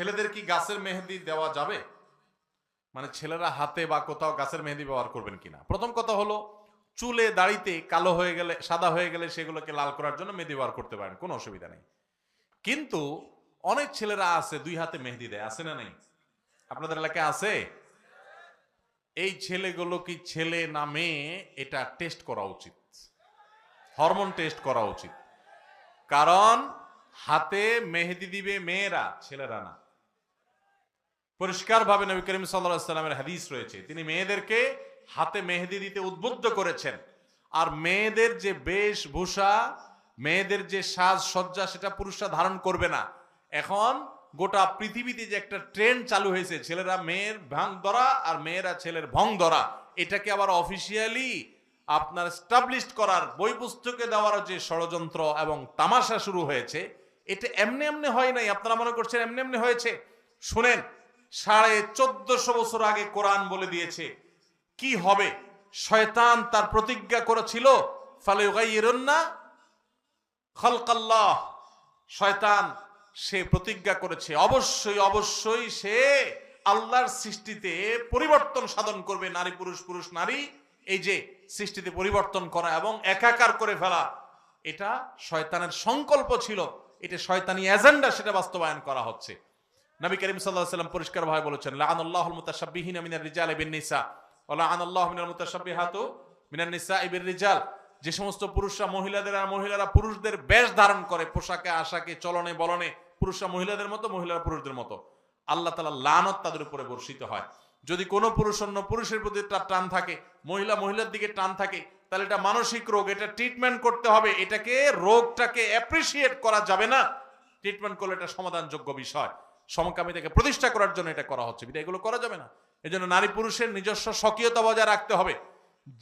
ছেলেদের কি গাছের মেহেদি দেওয়া যাবে? মানে ছেলেরা হাতে বা কোথাও গাছের মেহেদি ব্যবহার করবেন কিনা? প্রথম কথা হলো, চুলে দাড়িতে কালো হয়ে গেলে, সাদা হয়ে গেলে সেগুলোকে লাল করার জন্য মেহেদি ব্যবহার করতে পারেন, কোনো অসুবিধা নেই। কিন্তু অনেক ছেলেরা আছে, দুই হাতে মেহেদি দেয়, আছে না নেই? আপনাদের এলাকায় আছে? এই ছেলেগুলো কি ছেলে না মেয়ে? এটা টেস্ট করা উচিত। হরমোন টেস্ট করা উচিত। কারণ হাতে মেহেদি দিবে মেয়েরা, ছেলেরা না। পরিষ্কার ভাবে নবী করিম সাল্লামের হাদিস রয়েছে। তিনি মেয়েদেরকে হাতে মেহেদি দিতে উদ্বুদ্ধ করেছেন। আর মেয়েদের যে বেশভূষা, মেয়েদের যে সাজ সজ্জা সেটা পুরুষরা ধারণ করবে না। এখন গোটা পৃথিবীতে যে একটা ট্রেন্ড চালু হয়েছে, ছেলেরা মেয়ের ভাং ধরা আর মেয়েরা ছেলের ভং ধরা এটাকে আবার অফিসিয়ালি আপনার স্টাবলিশ করার বই পুস্তকে দেওয়ার যে ষড়যন্ত্র এবং তামাশা শুরু হয়েছে, এটা এমনি এমনি হয় নাই। আপনারা মনে করছেন এমনি এমনি হয়েছে? শুনেন সাড়ে চোদ্দশো বছর আগে কোরআন বলে দিয়েছে, কি হবে? শয়তান তার প্রতিজ্ঞা করেছিল ফালে খলকাল্লাহ। শয়তান সে প্রতিজ্ঞা করেছে, অবশ্যই অবশ্যই সে আল্লাহর সৃষ্টিতে পরিবর্তন সাধন করবে, নারী, পুরুষ পুরুষ, নারী, এই যে সৃষ্টিতে পরিবর্তন করা এবং একাকার করে ফেলা। এটা শয়তানের সংকল্প ছিল, এটা শয়তানি এজেন্ডা, সেটা বাস্তবায়ন করা হচ্ছে। নবী করিম সাল্লাহ সাল্লাম পরিষ্কার ভাবে বলেছেন লাআনাল্লাহুল মুতাশাব্বিহিনা মিনার রিজালি বিন লাআনাল্লাহু যে সমস্ত পুরুষরা মহিলাদের আর মহিলারা পুরুষদের বেশ ধারণ করে, পোশাকে, আশাকে, চলনে, বলনে, পুরুষরা মহিলাদের মতো, মহিলারা পুরুষদের মতো। আল্লাহ তালা লানত তাদের উপরে বর্ষিত হয়। যদি কোনো পুরুষ অন্য পুরুষের প্রতি টান থাকে, মহিলা মহিলার দিকে টান থাকে, তাহলে এটা মানসিক রোগ, এটা ট্রিটমেন্ট করতে হবে। এটাকে, রোগটাকে অ্যাপ্রিসিয়েট করা যাবে না। ট্রিটমেন্ট করলে এটা সমাধানযোগ্য বিষয়। সমকামিতাকে প্রতিষ্ঠা করার জন্য এটা করা হচ্ছে। এগুলো করা যাবে না। এজন্য নারী পুরুষের নিজস্ব স্বকীয়তা বজায় রাখতে হবে।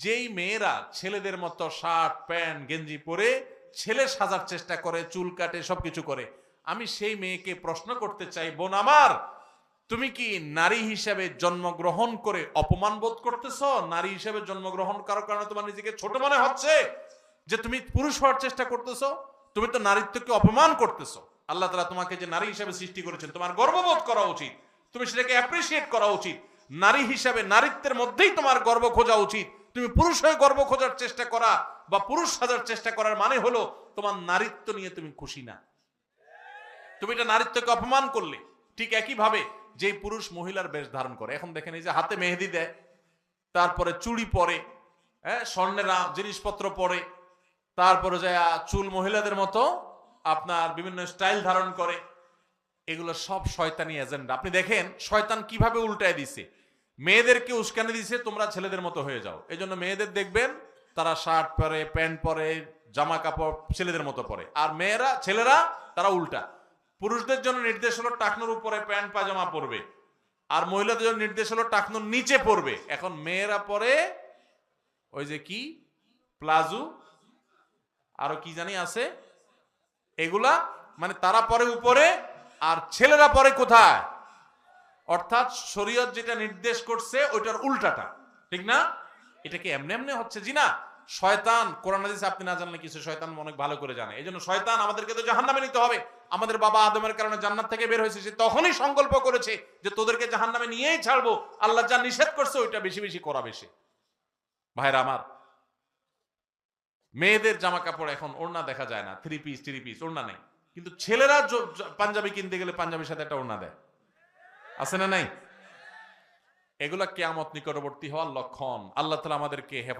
যেই মেয়েরা ছেলেদের মতো শার্ট, প্যান্ট, গেঞ্জি পরে ছেলে সাজার চেষ্টা করে, চুল কাটে, সবকিছু করে, আমি সেই মেয়েকে প্রশ্ন করতে চাই, বোন আমার, তুমি কি নারী হিসাবে জন্মগ্রহণ করে অপমান বোধ করতেছ? নারী হিসাবে জন্মগ্রহণ করার কারণে তোমার নিজেকে ছোট মনে হচ্ছে যে তুমি পুরুষ হওয়ার চেষ্টা করতেছ? তুমি তো নারীত্বকে অপমান করতেছো। আল্লাহ তালা তোমাকে যে নারী হিসাবে সৃষ্টি করেছেন, তোমার গর্ববোধ করা উচিত। তুমি সেটাকে অ্যাপ্রিসিয়েট করা উচিত। নারী হিসাবে নারীত্বের মধ্যেই তোমার গর্ব খোঁজা উচিত। তুমি পুরুষ হয়ে গর্ব খোঁজার চেষ্টা করা বা পুরুষ সাজার চেষ্টা করার মানে হলো তোমার নারীত্ব নিয়ে তুমি খুশি না। তুমি এটা নারীত্বকে অপমান করলে। ঠিক একইভাবে যে পুরুষ মহিলার বেশ ধারণ করে। এখন দেখেন এই যে হাতে মেহেদি দেয়, তারপরে চুড়ি পরে হ্যাঁ স্বর্ণের জিনিসপত্র পরে, তারপরে যায় চুল মহিলাদের মতো আপনার বিভিন্ন স্টাইল ধারণ করে, এগুলো সব শয়তানি এজেন্ডা। আপনি দেখেন, শয়তান কীভাবে উল্টায় দিছে? মেয়েদেরকে উস্কানি দিছে, তোমরা ছেলেদের মতো হয়ে যাও। এই জন্য মেয়েদের দেখবেন, তারা শার্ট পরে, প্যান্ট পরে জামা কাপড় ছেলেদের মতো পরে। আর মেয়েরা, ছেলেরা, তারা উল্টা। পুরুষদের জন্য নির্দেশ হলো টাকনোর উপরে প্যান্ট পাজামা পরবে। আর মহিলাদের জন্য নির্দেশ হলো টাকনোর নিচে পরবে। এখন মেয়েরা পরে, ওই যে কি? প্লাজু। আরও কি জানি আছে? এগুলা মানে তারা পরে উপরে, আর ছেলেরা পরে কোথায়? অর্থাৎ শরীয়ত যেটা নির্দেশ করছে, ওইটার উল্টাটা। ঠিক না? এটা কি এমনি এমনি হচ্ছে? জি না? শয়তান, কোরআন, হাদিসে, আপনি না জানলে কিছু শয়তান অনেক ভালো করে জানে। এই জন্য শয়তান আমাদেরকে তো জাহান্নামে নিতে হবে। আমাদের বাবা আদমের কারণে জান্নাত থেকে বের হয়েছে, সে তখনই সংকল্প করেছে যে তোদেরকে জাহান্নামে নিয়েই ছাড়বো। আল্লাহ যা নিষেধ করছে, ওইটা বেশি বেশি করা বেশি ভাইরা আমার মেয়েদের জামা কাপড় এখন ওড়না দেখা যায় না থ্রি পিস থ্রি পিস ওড়না নেই। কিন্তু ছেলেরা পাঞ্জাবি কিনতে গেলে পাঞ্জাবির সাথে একটা ওড়না দেয়। আছে না নাই? এগুলা কেয়ামত নিকটবর্তী হওয়ার লক্ষণ। আল্লাহ তালা আমাদেরকে হেফাজত